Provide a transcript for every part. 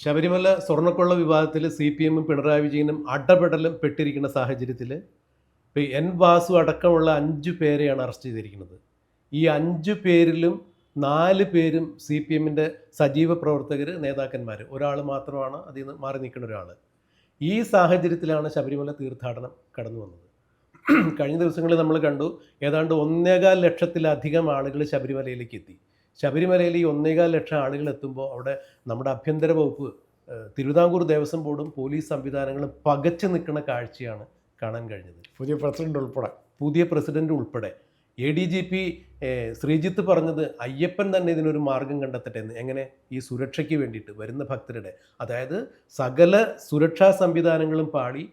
ശബരിമല സ്വർണക്കൊള്ള വിവാദത്തിൽ C P എമ്മും പിണറായി വിജയനും അടപെടലും പെട്ടിരിക്കുന്ന സാഹചര്യത്തിൽ ഇപ്പോൾ എൻ വാസു അടക്കമുള്ള അഞ്ച് പേരെയാണ് അറസ്റ്റ് ചെയ്തിരിക്കുന്നത്. ഈ അഞ്ച് പേരിലും നാല് പേരും സി പി എമ്മിന്റെ സജീവ പ്രവർത്തകർ നേതാക്കന്മാർ ഒരാൾ മാത്രമാണ് അതിൽ നിന്ന് മാറി നിൽക്കുന്ന ഒരാൾ ഈ സാഹചര്യത്തിലാണ് ശബരിമല തീർത്ഥാടനം കടന്നു വന്നത്. കഴിഞ്ഞ ദിവസങ്ങളിൽ നമ്മൾ കണ്ടു ഏതാണ്ട് ഒന്നേകാൽ ലക്ഷത്തിലധികം ആളുകൾ ശബരിമലയിലേക്ക് എത്തി. ശബരിമലയിൽ ഈ ഒന്നേകാൽ ലക്ഷം ആളുകൾ എത്തുമ്പോൾ അവിടെ നമ്മുടെ ആഭ്യന്തര വകുപ്പ് തിരുവിതാംകൂർ ദേവസ്വം ബോർഡും പോലീസ് സംവിധാനങ്ങളും പകച്ചു നിൽക്കുന്ന കാഴ്ചയാണ് കാണാൻ കഴിഞ്ഞത്. പുതിയ പ്രസിഡന്റ് ഉൾപ്പെടെ. പുതിയ പ്രസിഡന്റ് ഉൾപ്പെടെ. A D G P Sreejith പറഞ്ഞത് അയ്യപ്പൻ തന്നെ ഇതിനൊരു മാർഗം കണ്ടെത്തട്ടെ എന്ന് എങ്ങനെ? ഈ സുരക്ഷയ്ക്ക് വേണ്ടിയിട്ട് വരുന്ന ഭക്തരുടെ. അതായത് സകല സുരക്ഷാ സംവിധാനങ്ങളും പാളി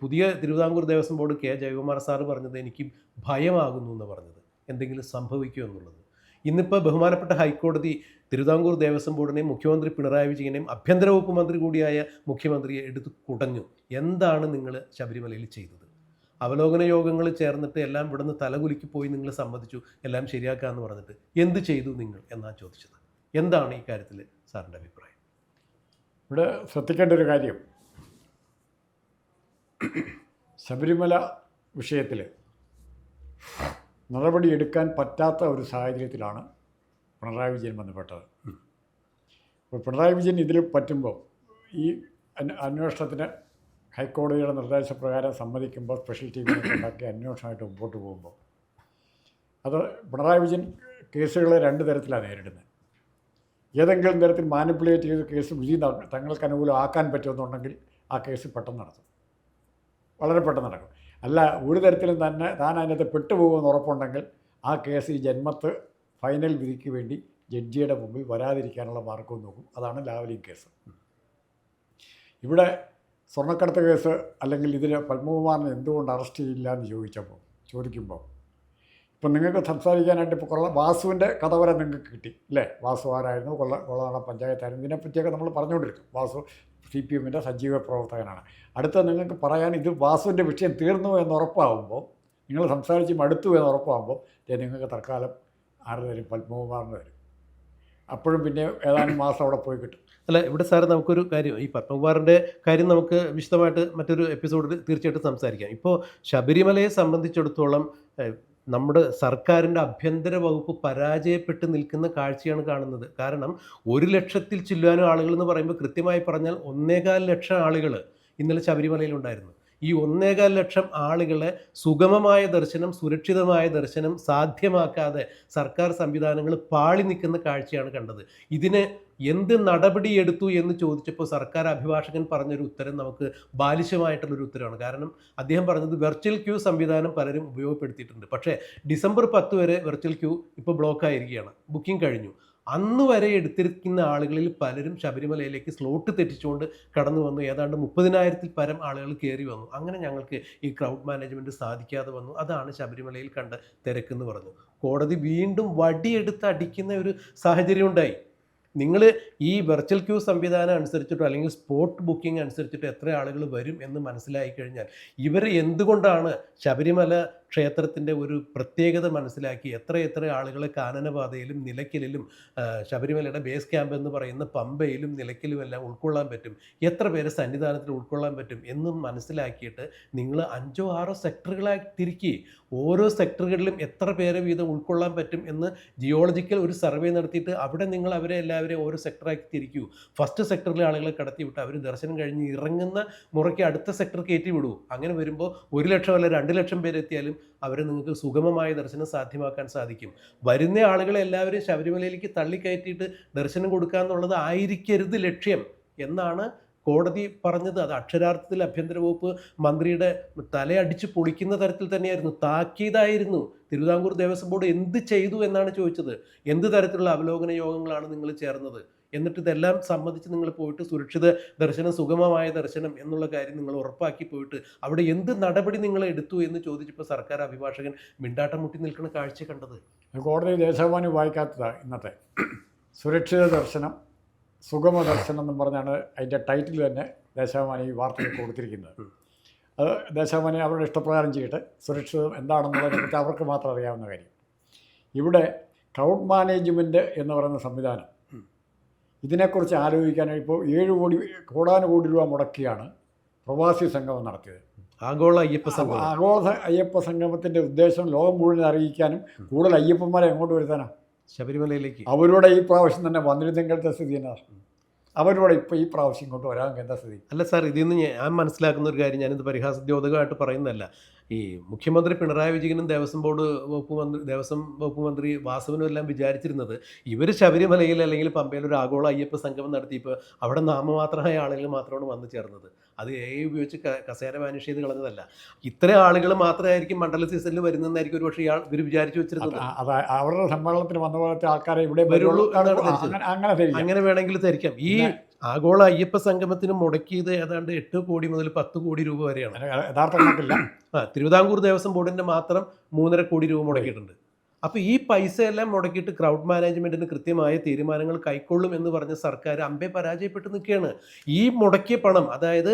പുതിയ Thiruvithamkoor Devaswom board K. Jayakumar sir പറഞ്ഞത് എനിക്ക് ഭയമാകുന്നു എന്ന് പറഞ്ഞത്. എന്തെങ്കിലും സംഭവിക്കുമോ എന്നുള്ളത്? ഇന്നിപ്പോൾ ബഹുമാനപ്പെട്ട ഹൈക്കോടതി തിരുവിതാംകൂർ ദേവസ്വം ബോർഡിനെയും മുഖ്യമന്ത്രി പിണറായി വിജയനെയും ആഭ്യന്തര വകുപ്പ് മന്ത്രി കൂടിയായ മുഖ്യമന്ത്രിയെ എടുത്ത് കുടഞ്ഞു. എന്താണ് നിങ്ങൾ ശബരിമലയിൽ ചെയ്തത്? അവലോകന യോഗങ്ങൾ ചേർന്നിട്ട് എല്ലാം ഇവിടുന്ന് തലകുലിക്ക് പോയി നിങ്ങൾ സമ്മതിച്ചു എല്ലാം ശരിയാക്കാമെന്ന് പറഞ്ഞിട്ട് എന്ത് ചെയ്തു നിങ്ങൾ എന്നാണ് ചോദിച്ചത്? എന്താണ് ഈ കാര്യത്തിൽ സാറിന്റെ അഭിപ്രായം? ഇവിടെ ശ്രദ്ധിക്കേണ്ട ഒരു കാര്യം. ശബരിമല വിഷയത്തിൽ നടപടിയെടുക്കാൻ പറ്റാത്ത ഒരു സാഹചര്യത്തിലാണ് പിണറായി വിജയൻ ബന്ധപ്പെട്ടത്. അപ്പോൾ പിണറായി വിജയൻ ഇതിൽ പറ്റുമ്പോൾ ഈ അന്വ- അന്വേഷണത്തിന് ഹൈക്കോടതിയുടെ നിർദ്ദേശപ്രകാരം സമ്മതിക്കുമ്പോൾ സ്പെഷ്യൽ ടീമിനെ ഉണ്ടാക്കി അന്വേഷണമായിട്ട് മുമ്പോട്ട് പോകുമ്പോൾ അത് പിണറായി വിജയൻ കേസുകളെ രണ്ട് തരത്തിലാണ് നേരിടുന്നത്. ഏതെങ്കിലും തരത്തിൽ മാനിപ്പുലേറ്റ് ചെയ്ത് കേസ് ന- തങ്ങൾക്ക് അനുകൂലം ആക്കാൻ പറ്റുമെന്നുണ്ടെങ്കിൽ ആ കേസ് പെട്ടെന്ന് നടത്തും. വളരെ പെട്ടെന്ന് നടക്കും. അല്ല ഒരു തരത്തിലും തന്നെ താൻ അതിനകത്ത് പെട്ടുപോകുമെന്ന് ഉറപ്പുണ്ടെങ്കിൽ ആ കേസ് ഈ ജന്മത്ത് ഫൈനൽ വിധിക്ക് വേണ്ടി ജഡ്ജിയുടെ മുമ്പിൽ വരാതിരിക്കാനുള്ള മാർഗവും നോക്കും. അതാണ് ലാവലിംഗ് കേസ്. ഇവിടെ സ്വർണക്കടത്ത് കേസ് അല്ലെങ്കിൽ ഇതിന് പത്മകുമാറിനെ എന്തുകൊണ്ട് അറസ്റ്റ് ചെയ്യില്ല എന്ന് ചോദിച്ചപ്പോൾ ചോദിക്കുമ്പോൾ ഇപ്പം നിങ്ങൾക്ക് സംസാരിക്കാനായിട്ട് ഇപ്പോൾ കൊള്ള വാസുവിന്റെ കഥ വരെ നിങ്ങൾക്ക് കിട്ടി അല്ലേ? വാസു ആരായിരുന്നു? കൊള്ള കൊള്ളനാട പഞ്ചായത്തായിരുന്നു ഇതിനെപ്പറ്റിയൊക്കെ നമ്മൾ പറഞ്ഞുകൊണ്ടിരിക്കും. വാസു സി പി എമ്മിന്റെ സജീവ പ്രവർത്തകനാണ്. അടുത്ത നിങ്ങൾക്ക് പറയാൻ ഇത് വാസുവിന്റെ വിഷയം തീർന്നു എന്ന് ഉറപ്പാകുമ്പോൾ നിങ്ങൾ സംസാരിച്ച് മടുത്തു എന്ന് ഉറപ്പാകുമ്പോൾ നിങ്ങൾക്ക് തൽക്കാലം ആറ് തരും? പത്മകുമാറിന് തരും. അപ്പോഴും പിന്നെ ഏതാനും മാസം അവിടെ പോയി കിട്ടും. അല്ല ഇവിടെ സാറ് നമുക്കൊരു കാര്യം ഈ പത്മകുമാറിന്റെ കാര്യം നമുക്ക് വിശദമായിട്ട് മറ്റൊരു എപ്പിസോഡിൽ തീർച്ചയായിട്ടും സംസാരിക്കാം. ഇപ്പോൾ ശബരിമലയെ സംബന്ധിച്ചിടത്തോളം നമ്മുടെ സർക്കാരിന്റെ ആഭ്യന്തര വകുപ്പ് പരാജയപ്പെട്ട് നിൽക്കുന്ന കാഴ്ചയാണ് കാണുന്നത്. കാരണം ഒരു ലക്ഷത്തിൽ ചില്ലാനും ആളുകൾ എന്ന് പറയുമ്പോൾ കൃത്യമായി പറഞ്ഞാൽ ഒന്നേകാൽ ലക്ഷം ആളുകൾ ഇന്നലെ ശബരിമലയിലുണ്ടായിരുന്നു ഈ ഒന്നേകാൽ ലക്ഷം ആളുകളെ സുഗമമായ ദർശനം സുരക്ഷിതമായ ദർശനം സാധ്യമാക്കാതെ സർക്കാർ സംവിധാനങ്ങൾ പാളി നിൽക്കുന്ന കാഴ്ചയാണ് കണ്ടത്. ഇതിന് എന്ത് നടപടിയെടുത്തു എന്ന് ചോദിച്ചപ്പോൾ സർക്കാർ അഭിഭാഷകൻ പറഞ്ഞൊരു ഉത്തരം നമുക്ക് ബാലിശമായിട്ടുള്ളൊരു ഉത്തരമാണ്. കാരണം അദ്ദേഹം പറഞ്ഞത് വെർച്വൽ ക്യൂ സംവിധാനം പലരും ഉപയോഗപ്പെടുത്തിയിട്ടുണ്ട്. പക്ഷേ ഡിസംബർ പത്ത് വരെ വെർച്വൽ ക്യൂ ഇപ്പോൾ ബ്ലോക്ക് ആയിരിക്കുകയാണ് ബുക്കിംഗ് കഴിഞ്ഞു. അന്ന് വരെ എടുത്തിരിക്കുന്ന ആളുകളിൽ പലരും ശബരിമലയിലേക്ക് സ്ലോട്ട് തെറ്റിച്ചുകൊണ്ട് കടന്നു വന്നു. ഏതാണ്ട് മുപ്പതിനായിരത്തിൽ പരം ആളുകൾ കയറി വന്നു. അങ്ങനെ ഞങ്ങൾക്ക് ഈ ക്രൗഡ് മാനേജ്മെന്റ് സാധിക്കാതെ വന്നു. അതാണ് ശബരിമലയിൽ കണ്ട തിരക്കെന്ന് പറഞ്ഞു. കോടതി വീണ്ടും വടിയെടുത്ത് അടിക്കുന്ന ഒരു സാഹചര്യം ഉണ്ടായി. നിങ്ങൾ ഈ വെർച്വൽ ക്യൂ സംവിധാനം അനുസരിച്ചിട്ടോ അല്ലെങ്കിൽ സ്പോട്ട് ബുക്കിംഗ് അനുസരിച്ചിട്ടോ എത്ര ആളുകൾ വരും എന്ന് മനസ്സിലായി കഴിഞ്ഞാൽ ഇവർ എന്തുകൊണ്ടാണ് ശബരിമല ക്ഷേത്രത്തിന്റെ ഒരു പ്രത്യേകത മനസ്സിലാക്കി എത്ര എത്ര ആളുകൾ കാനനപാതയിലും നിലയ്ക്കലിലും ശബരിമലയുടെ ബേസ് ക്യാമ്പ് എന്ന് പറയുന്ന പമ്പയിലും നിലയ്ക്കലും എല്ലാം ഉൾക്കൊള്ളാൻ പറ്റും. എത്ര പേരെ സന്നിധാനത്തിൽ ഉൾക്കൊള്ളാൻ പറ്റും എന്നും മനസ്സിലാക്കിയിട്ട് നിങ്ങൾ അഞ്ചോ ആറോ സെക്ടറുകളായി തിരിക്കി. ഓരോ സെക്ടറുകളിലും എത്ര പേരെ വീതം ഉൾക്കൊള്ളാൻ പറ്റും എന്ന് ജിയോളജിക്കൽ ഒരു സർവേ നടത്തിയിട്ട് അവിടെ നിങ്ങൾ അവരെ എല്ലാവരെയും ഓരോ സെക്ടറാക്കി തിരിക്കൂ. ഫസ്റ്റ് സെക്ടറിലെ ആളുകളെ കടത്തി വിട്ട്. അവർ ദർശനം കഴിഞ്ഞ് ഇറങ്ങുന്ന മുറയ്ക്ക് അടുത്ത സെക്ടർ കയറ്റി വിടൂ. അങ്ങനെ വരുമ്പോൾ ഒരു ലക്ഷം അല്ല രണ്ട് ലക്ഷം പേരെത്തിയാലും അവരെ നിങ്ങൾക്ക് സുഗമമായ ദർശനം സാധ്യമാക്കാൻ സാധിക്കും. വരുന്ന ആളുകളെ എല്ലാവരും ശബരിമലയിലേക്ക് തള്ളിക്കയറ്റിയിട്ട് ദർശനം കൊടുക്കുക എന്നുള്ളത് ആയിരിക്കരുത് ലക്ഷ്യം എന്നാണ് കോടതി പറഞ്ഞത്. അത് അക്ഷരാർത്ഥത്തിൽ ആഭ്യന്തര വകുപ്പ് മന്ത്രിയുടെ തലയടിച്ച് പൊളിക്കുന്ന തരത്തിൽ തന്നെയായിരുന്നു. താക്കീതായിരുന്നു. തിരുവിതാംകൂർ ദേവസ്വം ബോർഡ് എന്ത് ചെയ്തു എന്നാണ് ചോദിച്ചത്. എന്ത് തരത്തിലുള്ള അവലോകന യോഗങ്ങളാണ് നിങ്ങൾ ചേർന്നത്? എന്നിട്ട് ഇതെല്ലാം സംബന്ധിച്ച് നിങ്ങൾ പോയിട്ട് സുരക്ഷിത ദർശനം സുഗമമായ ദർശനം എന്നുള്ള കാര്യം നിങ്ങൾ ഉറപ്പാക്കി പോയിട്ട് അവിടെ എന്ത് നടപടി നിങ്ങൾ എടുത്തു എന്ന് ചോദിച്ചപ്പോൾ സർക്കാർ അഭിഭാഷകൻ മിണ്ടാട്ടം മുട്ടി നിൽക്കുന്ന കാഴ്ച കണ്ടത്? കോടതി ദേശാഭിമാനി വായിക്കാത്തതാണ് ഇന്നത്തെ. സുരക്ഷിത ദർശനം സുഗമ ദർശനം എന്ന് പറഞ്ഞാണ് അതിന്റെ ടൈറ്റിൽ തന്നെ ദേശാഭിമാനി ഈ വാർത്തയിൽ കൊടുത്തിരിക്കുന്നത്. അത് ദേശാഭിമാനി അവരുടെ ഇഷ്ടപ്രകാരം ചെയ്യട്ടെ. സുരക്ഷിതം എന്താണെന്നുള്ളതിനെക്കുറിച്ച് അവർക്ക് മാത്രം അറിയാവുന്ന കാര്യം. ഇവിടെ ക്രൗഡ് മാനേജ്മെന്റ് എന്ന് പറയുന്ന സംവിധാനം ഇതിനെക്കുറിച്ച് ആലോചിക്കാൻ ഇപ്പോൾ ഏഴ് കോടി കോടാനുകോടി രൂപ മുടക്കിയാണ് പ്രവാസി സംഗമം നടത്തിയത്. ആഗോള അയ്യപ്പ സംഗമം. ആഗോള അയ്യപ്പ സംഗമത്തിന്റെ ഉദ്ദേശം ലോകം മുഴുവൻ അറിയിക്കാനും കൂടുതൽ അയ്യപ്പന്മാരെ എങ്ങോട്ട് വരുത്താനാ? ശബരിമലയിലേക്ക്. അവരുടെ ഈ പ്രാവശ്യം തന്നെ വന്നിരുന്നെങ്കിലത്തെ സ്ഥിതി എന്നാ? അവരോട് ഇപ്പോൾ ഈ പ്രാവശ്യം ഇങ്ങോട്ട് വരാൻ എന്താ സ്ഥിതി? അല്ല സാർ ഇതിൽ നിന്ന് ഞാൻ മനസ്സിലാക്കുന്ന ഒരു കാര്യം ഞാനിത് പരിഹാസദ്യോതകമായിട്ട് പറയുന്നതല്ല. ഈ മുഖ്യമന്ത്രി പിണറായി വിജയനും ദേവസ്വം ബോർഡ് വകുപ്പ് മന്ത്രി ദേവസ്വം വകുപ്പ് മന്ത്രി വാസവനും എല്ലാം വിചാരിച്ചിരുന്നത് ഇവർ ശബരിമലയിൽ അല്ലെങ്കിൽ പമ്പയിൽ ഒരു ആഗോള അയ്യപ്പ സംഗമം നടത്തിയപ്പോൾ അവിടെ നാമമാത്രമായ ആളുകൾ മാത്രമാണ് വന്നു ചേർന്നത്. അത് എ ഉപയോഗിച്ച് കസേര വാനിഷ് ചെയ്ത് കളഞ്ഞതല്ല. ഇത്ര ആളുകൾ മാത്രമായിരിക്കും മണ്ഡല സീസണിൽ വരുന്നതെന്നായിരിക്കും ഒരു പക്ഷേ ഇയാൾ ഇവർ വിചാരിച്ചു വെച്ചിരുന്നത്. അവരുടെ സമ്മേളനത്തിന് വന്ന പോലത്തെ ആൾക്കാരെ ഇവിടെ വരുള്ളൂ. അങ്ങനെ അങ്ങനെ വേണമെങ്കിൽ ധരിക്കാം. ഈ ആഗോള അയ്യപ്പ സംഗമത്തിന് മുടക്കിയത് ഏതാണ്ട് എട്ട് കോടി മുതൽ പത്ത് കോടി രൂപ വരെയാണ്. യഥാർത്ഥ ആ തിരുവിതാംകൂർ ദേവസ്വം ബോർഡിന്റെ മാത്രം മൂന്നര കോടി രൂപ മുടക്കിയിട്ടുണ്ട്. അപ്പോൾ ഈ പൈസ എല്ലാം മുടക്കിയിട്ട് ക്രൗഡ് മാനേജ്മെന്റിന് കൃത്യമായ തീരുമാനങ്ങൾ കൈക്കൊള്ളും എന്ന് പറഞ്ഞ സർക്കാർ അമ്പെ പരാജയപ്പെട്ട് നിൽക്കുകയാണ്. ഈ മുടക്കിയ പണം അതായത്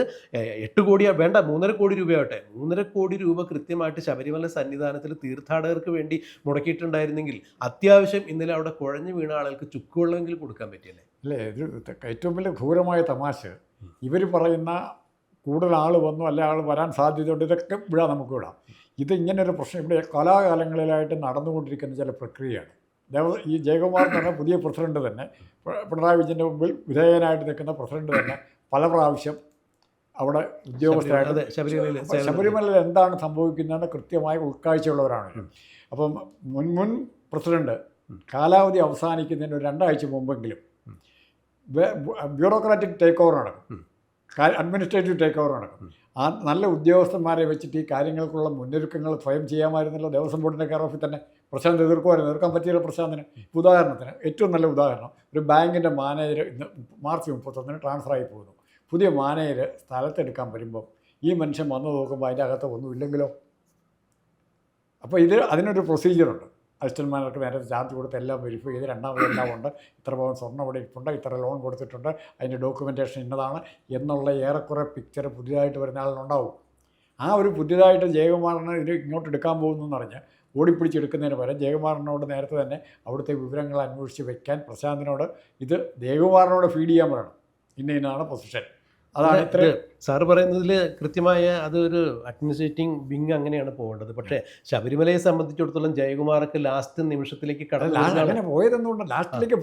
എട്ട് കോടി വേണ്ട മൂന്നര കോടി രൂപയാവട്ടെ. മൂന്നര കോടി രൂപ കൃത്യമായിട്ട് ശബരിമല സന്നിധാനത്തിൽ തീർത്ഥാടകർക്ക് വേണ്ടി മുടക്കിയിട്ടുണ്ടായിരുന്നെങ്കിൽ അത്യാവശ്യം ഇന്നലെ അവിടെ കുഴഞ്ഞു വീണ ആളുകൾക്ക് ചുക്കുവെള്ളമെങ്കിലും കൊടുക്കാൻ പറ്റിയല്ലേ? അല്ലേ ഇത് ഏറ്റവും വലിയ ക്രൂരമായ തമാശ. ഇവർ പറയുന്ന കൂടുതൽ ആൾ വന്നു അല്ലെ ആൾ വരാൻ സാധ്യതയുണ്ട് ഇതൊക്കെ വിടാം നമുക്ക് വിടാം. ഇത് ഇങ്ങനൊരു പ്രശ്നം. ഇവിടെ കാലാകാലങ്ങളിലായിട്ട് നടന്നുകൊണ്ടിരിക്കുന്ന ചില പ്രക്രിയയാണ്. ദേവ ഈ ജയകുമാർ എന്ന് പറഞ്ഞ പുതിയ പ്രസിഡന്റ് തന്നെ പിണറായി വിജയന്റെ മുമ്പിൽ വിധേയനായിട്ട് നിൽക്കുന്ന പ്രസിഡന്റ് തന്നെ പല പ്രാവശ്യം അവിടെ ഉദ്യോഗസ്ഥരായിട്ട് ശബരിമലയിൽ എന്താണ് സംഭവിക്കുന്നതെന്ന് കൃത്യമായ ഉൾക്കാഴ്ചയുള്ളവരാണ്. അപ്പം മുൻ മുൻ പ്രസിഡന്റ് കാലാവധി അവസാനിക്കുന്നതിന് ഒരു രണ്ടാഴ്ച മുമ്പെങ്കിലും ബ്യൂറോക്രാറ്റിക് ടേക്ക് ഓവർ നടക്കും. അഡ്മിനിസ്ട്രേറ്റീവ് ടേക്ക് ഓവർ നടക്കും ആ നല്ല ഉദ്യോഗസ്ഥന്മാരെ വെച്ചിട്ട് ഈ കാര്യങ്ങൾക്കുള്ള മുന്നൊരുക്കങ്ങൾ സ്വയം ചെയ്യാമായിരുന്നല്ലോ ദേവസ്വം ബോർഡിന്റെ കെയർ ഓഫിൽ തന്നെ പ്രശാന്ത് എതിർക്കുമായിരുന്നു. എതിർക്കാൻ പറ്റിയ പ്രശാന്തിന്. ഉദാഹരണത്തിന് ഏറ്റവും നല്ല ഉദാഹരണം ഒരു ബാങ്കിന്റെ മാനേജർ ഇന്ന് മാർച്ച് മുപ്പത്തൊന്നിന് ട്രാൻസ്ഫർ ആയി പോകുന്നു. പുതിയ മാനേജർ സ്ഥലത്തെടുക്കാൻ വരുമ്പോൾ ഈ മനുഷ്യൻ വന്നു നോക്കുമ്പോൾ അതിന്റെ അകത്ത് ഒന്നുമില്ലെങ്കിലോ? അപ്പോൾ ഇത് അതിനൊരു പ്രൊസീജിയറുണ്ട് അസിസ്റ്റന്റ് നേരെ ചാർജ് കൊടുത്ത് എല്ലാം വെരിഫൈ ചെയ്ത് രണ്ടാമത് എല്ലാം ഉണ്ട്. ഇത്ര പവൻ സ്വർണം ഇവിടെ ഇട്ടുണ്ട് ഇത്ര ലോൺ കൊടുത്തിട്ടുണ്ട്. അതിന്റെ ഡോക്യുമെന്റേഷൻ ഇന്നതാണ്. എന്നുള്ള ഏറെക്കുറെ പിക്ചർ പുതിയതായിട്ട് വരുന്ന ആളിനുണ്ടാവും ആ ഒരു പുതിയതായിട്ട് ജയകുമാറിന് ഇത് ഇങ്ങോട്ട് എടുക്കാൻ പോകുന്നു പറഞ്ഞ് ഓടിപ്പിടിച്ചെടുക്കുന്നതിന് പകരം ജയകുമാറിനോട് നേരത്തെ തന്നെ അവിടുത്തെ വിവരങ്ങൾ അന്വേഷിച്ച് വെക്കാൻ പ്രശാന്തിനോട് ഇത് ജയകുമാറിനോട് ഫീഡ് ചെയ്യാൻ പറയണം. ഇന്ന ഇന്നാണ് പൊസിഷൻ അതാണ് ഇത്ര സാറ് പറയുന്നതിൽ കൃത്യമായ അതൊരു അഡ്മിനിസ്ട്രേറ്റിംഗ് വിങ് അങ്ങനെയാണ് പോകേണ്ടത്. പക്ഷേ ശബരിമലയെ സംബന്ധിച്ചിടത്തോളം ജയകുമാർക്ക് ലാസ്റ്റ് നിമിഷത്തിലേക്ക് കടന്നു പോയതെന്തുകൊണ്ട് ലാസ്റ്റിലേക്ക്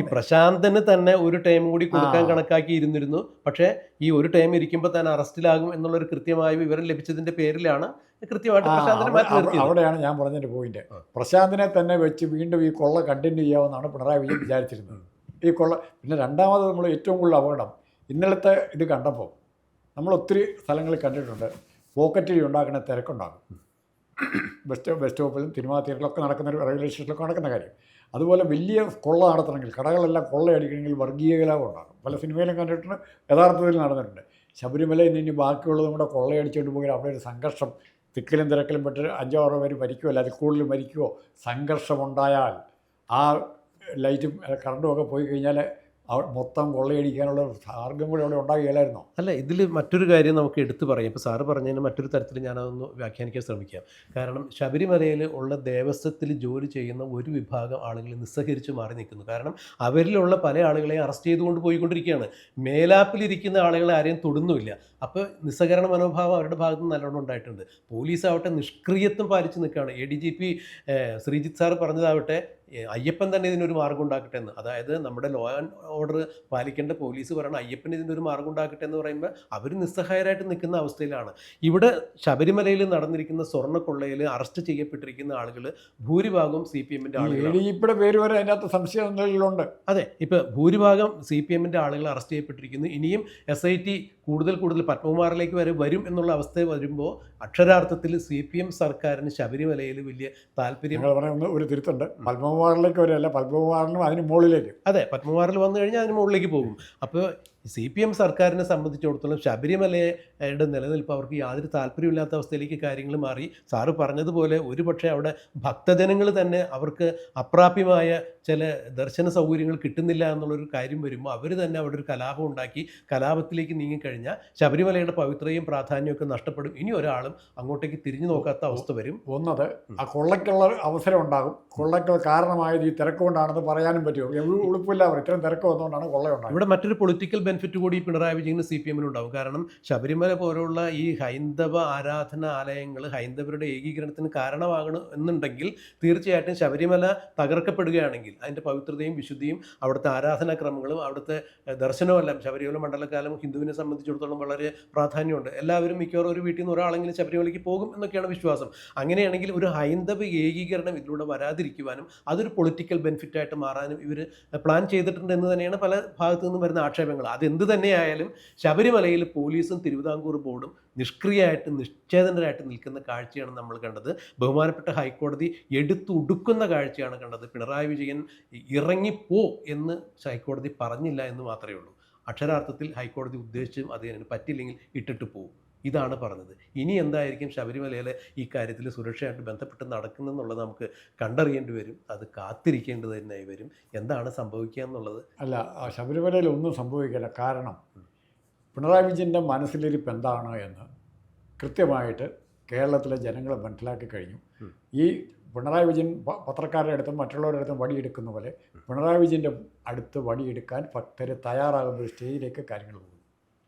ഈ പ്രശാന്തന് തന്നെ ഒരു ടൈം കൂടി കൊടുക്കാൻ കണക്കാക്കി ഇരുന്നിരുന്നു പക്ഷേ ഈ ഒരു ടൈം ഇരിക്കുമ്പോൾ തന്നെ അറസ്റ്റിലാകും എന്നുള്ള ഒരു കൃത്യമായ വിവരം ലഭിച്ചതിന്റെ പേരിലാണ് കൃത്യമായിട്ട് പ്രശാന്തനെ മാറ്റി അവിടെയാണ് ഞാൻ പറഞ്ഞതിന്റെ പോയിന്റ് പ്രശാന്തനെ പ്രശാന്തിനെ തന്നെ വെച്ച് വീണ്ടും ഈ കൊള്ള കണ്ടിന്യൂ ചെയ്യാമെന്നാണ് പിണറായി വിജയൻ വിചാരിച്ചിരുന്നത്. ഈ കൊള്ള പിന്നെ രണ്ടാമത് നമ്മൾ ഏറ്റവും കൂടുതൽ അപകടം ഇന്നലത്തെ ഇത് കണ്ടപ്പോൾ നമ്മൾ ഒത്തിരി സ്ഥലങ്ങളിൽ കണ്ടിട്ടുണ്ട്. പോക്കറ്റിൽ ഉണ്ടാക്കുന്ന തിരക്കുണ്ടാകും. ബസ് സ്റ്റോപ്പ് ബസ് സ്റ്റോപ്പിലും തിരുമാതിരികളൊക്കെ നടക്കുന്ന ഒരു റെയിൽവേ സ്റ്റേഷനിലൊക്കെ നടക്കുന്ന കാര്യം. അതുപോലെ വലിയ കൊള്ള നടത്തണമെങ്കിൽ കടകളെല്ലാം കൊള്ളയടിക്കണമെങ്കിൽ വർഗീയ കലാപം ഉണ്ടാകും. പല സിനിമയിലും കണ്ടിട്ടുണ്ട് യഥാർത്ഥത്തിൽ നടന്നിട്ടുണ്ട്. ശബരിമലയിൽ നിന്ന് ഇനി ബാക്കിയുള്ളതും കൂടെ കൊള്ളയടിച്ചുകൊണ്ട് പോയി അവിടെ ഒരു സംഘർഷം തിക്കിലും തിരക്കിലും പെട്ട് അഞ്ചോ ആറോ പേര് മരിക്കുമോ അല്ല അതിൽ കൂടുതൽ മരിക്കുമോ സംഘർഷമുണ്ടായാൽ ആ ലൈറ്റും കറണ്ടും ഒക്കെ പോയി കഴിഞ്ഞാൽ മൊത്തം കൊള്ളയടിക്കാനുള്ള മാർഗം കൂടി അവിടെ ഉണ്ടാകുകയില്ലായിരുന്നോ അല്ല ഇതിൽ മറ്റൊരു കാര്യം നമുക്ക് എടുത്തു പറയാം. ഇപ്പോൾ സാറ് പറഞ്ഞതിന് മറ്റൊരു തരത്തിൽ ഞാനതൊന്ന് വ്യാഖ്യാനിക്കാൻ ശ്രമിക്കാം. കാരണം ശബരിമലയിൽ ഉള്ള ദേവസ്വത്തിൽ ജോലി ചെയ്യുന്ന ഒരു വിഭാഗം ആളുകൾ നിസ്സഹരിച്ച് മാറി നിൽക്കുന്നു. കാരണം അവരിലുള്ള പല ആളുകളെയും അറസ്റ്റ് ചെയ്തുകൊണ്ട് പോയിക്കൊണ്ടിരിക്കുകയാണ്. മേലാപ്പിലിരിക്കുന്ന ആളുകളെ ആരെയും തൊടുന്നുമില്ല. അപ്പോൾ നിസ്സഹകരണ മനോഭാവം അവരുടെ ഭാഗത്ത് നിന്ന് നല്ലോണം ഉണ്ടായിട്ടുണ്ട്. പോലീസ് ആവട്ടെ നിഷ്ക്രിയത്വം പാലിച്ചു നിൽക്കുകയാണ്. A D G P Sreejith sir പറഞ്ഞതാവട്ടെ Ayyappan തന്നെ ഇതിനൊരു മാർഗം ഉണ്ടാക്കട്ടെ എന്ന്. അതായത് നമ്മുടെ ലോ ആൻഡ് ഓർഡർ പാലിക്കേണ്ട പോലീസ് പറയണം അയ്യപ്പൻ ഇതിനൊരു മാർഗം ഉണ്ടാക്കട്ടെ എന്ന് പറയുമ്പോൾ അവർ നിസ്സഹായരായിട്ട് നിൽക്കുന്ന അവസ്ഥയിലാണ്. ഇവിടെ ശബരിമലയിൽ നടന്നിരിക്കുന്ന സ്വർണക്കൊള്ളയിൽ അറസ്റ്റ് ചെയ്യപ്പെട്ടിരിക്കുന്ന ആളുകൾ ഭൂരിഭാഗം സി പി എമ്മിന്റെ ആളുകൾ പേര് വരെ അതിനകത്ത് സംശയങ്ങളിലുണ്ട് അതെ ഇപ്പോൾ ഭൂരിഭാഗം സി പി എമ്മിന്റെ ആളുകൾ അറസ്റ്റ് ചെയ്യപ്പെട്ടിരിക്കുന്നു. ഇനിയും എസ് ഐ ടി കൂടുതൽ കൂടുതൽ പത്മകുമാറിലേക്ക് വരെ വരും എന്നുള്ള അവസ്ഥ വരുമ്പോൾ അക്ഷരാർത്ഥത്തിൽ സി പി എം സർക്കാരിന് ശബരിമലയിൽ വലിയ താല്പര്യം പറയുന്ന ഒരു തിരുത്തുണ്ട്. പത്മകുമാറിലേക്ക് വരെയല്ല പത്മകുമാറിനും അതിന് മുകളിലേക്ക്. അതെ പത്മകുമാറിൽ വന്നു കഴിഞ്ഞാൽ അതിന് മുകളിലേക്ക് പോകും. അപ്പോൾ സി പി എം സർക്കാരിനെ സംബന്ധിച്ചിടത്തോളം ശബരിമലയുടെ നിലനിൽപ്പ് അവർക്ക് യാതൊരു താല്പര്യമില്ലാത്ത അവസ്ഥയിലേക്ക് കാര്യങ്ങൾ മാറി. സാറ് പറഞ്ഞതുപോലെ ഒരുപക്ഷെ അവിടെ ഭക്തജനങ്ങൾ തന്നെ അവർക്ക് അപ്രാപ്യമായ ചില ദർശന സൗകര്യങ്ങൾ കിട്ടുന്നില്ല എന്നുള്ളൊരു കാര്യം വരുമ്പോൾ അവർ തന്നെ അവിടെ ഒരു കലാപം ഉണ്ടാക്കി കലാപത്തിലേക്ക് നീങ്ങിക്കഴിഞ്ഞാൽ ശബരിമലയുടെ പവിത്രയും പ്രാധാന്യമൊക്കെ നഷ്ടപ്പെടും. ഇനി ഒരാളും അങ്ങോട്ടേക്ക് തിരിഞ്ഞു നോക്കാത്ത അവസ്ഥ വരും. ഒന്നത് ആ കൊള്ളയ്ക്കുള്ള അവസരം ഉണ്ടാകും. കൊള്ളയ്ക്ക് കാരണമായത് ഈ തിരക്ക് കൊണ്ടാണെന്ന് പറയാനും പറ്റുമോ? എവിടെ അവർ ഇത്രയും തിരക്ക് വന്നുകൊണ്ടാണ് കൊള്ളയുണ്ടാകും ഇവിടെ മറ്റൊരു പൊളിറ്റിക്കൽ ബെനിഫിറ്റ് കൂടി പിണറായി വിജയന് സി പി എമ്മിന് ഉണ്ടാവും കാരണം ശബരിമല പോലുള്ള ഈ ഹൈന്ദവ ആരാധനാലയങ്ങൾ ഹൈന്ദവരുടെ ഏകീകരണത്തിന് കാരണമാകണം എന്നുണ്ടെങ്കിൽ തീർച്ചയായിട്ടും ശബരിമല തകർക്കപ്പെടുകയാണെങ്കിൽ അതിന്റെ പവിത്രതയും വിശുദ്ധിയും അവിടുത്തെ ആരാധനാക്രമങ്ങളും അവിടുത്തെ ദർശനമെല്ലാം ശബരിമല മണ്ഡലകാലം ഹിന്ദുവിനെ സംബന്ധിച്ചിടത്തോളം വളരെ പ്രാധാന്യമുണ്ട്. എല്ലാവരും മിക്കവാറും ഒരു വീട്ടിൽ നിന്ന് ഒരാളെങ്കിലും ശബരിമലയ്ക്ക് പോകും എന്നൊക്കെയാണ് വിശ്വാസം. അങ്ങനെയാണെങ്കിൽ ഒരു ഹൈന്ദവ ഏകീകരണം ഇതിലൂടെ വരാതിരിക്കുവാനും അതൊരു പൊളിറ്റിക്കൽ ബെനിഫിറ്റായിട്ട് മാറാനും ഇവർ പ്ലാൻ ചെയ്തിട്ടുണ്ട് എന്ന് തന്നെയാണ് പല ഭാഗത്തു നിന്നും വരുന്ന ആക്ഷേപങ്ങൾ. അതെന്ത് തന്നെയായാലും ശബരിമലയിൽ പോലീസും തിരുവിതാംകൂർ ബോർഡും നിഷ്ക്രിയമായിട്ട് നിശ്ചേതനരായിട്ട് നിൽക്കുന്ന കാഴ്ചയാണ് നമ്മൾ കണ്ടത്. ബഹുമാനപ്പെട്ട ഹൈക്കോടതി എടുത്തുടുക്കുന്ന കാഴ്ചയാണ് കണ്ടത്. പിണറായി വിജയൻ ഇറങ്ങിപ്പോ എന്ന് ഹൈക്കോടതി പറഞ്ഞില്ല എന്ന് മാത്രമേ ഉള്ളൂ. അക്ഷരാർത്ഥത്തിൽ ഹൈക്കോടതി ഉദ്ദേശിച്ചും അതിന് പറ്റില്ലെങ്കിൽ ഇട്ടിട്ട് പോകും ഇതാണ് പറഞ്ഞത്. ഇനി എന്തായിരിക്കും ശബരിമലയിലെ ഈ കാര്യത്തിൽ സുരക്ഷയായിട്ട് ബന്ധപ്പെട്ട് നടക്കുന്നതെന്നുള്ളത് നമുക്ക് കണ്ടറിയേണ്ടി വരും. അത് കാത്തിരിക്കേണ്ടത് തന്നെയായി വരും. എന്താണ് സംഭവിക്കുക എന്നുള്ളത്? അല്ല ശബരിമലയിൽ ഒന്നും സംഭവിക്കില്ല. കാരണം പിണറായി വിജയന്റെ മനസ്സിലിരിപ്പ് എന്താണ് എന്ന് കൃത്യമായിട്ട് കേരളത്തിലെ ജനങ്ങളെ മനസ്സിലാക്കി കഴിഞ്ഞു. ഈ പിണറായി വിജയൻ പത്രക്കാരുടെ അടുത്തും മറ്റുള്ളവരുടെ അടുത്തും വടിയെടുക്കുന്ന പോലെ പിണറായി വിജയന്റെ അടുത്ത് വടിയെടുക്കാൻ ഭക്തർ തയ്യാറാകുന്ന ഒരു സ്റ്റേജിലേക്ക് കാര്യങ്ങൾ പോകും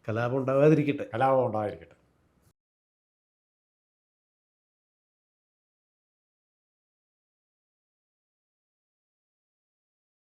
കലാപം ഉണ്ടാകാതിരിക്കട്ടെ കലാപം ഉണ്ടായിരിക്കട്ടെ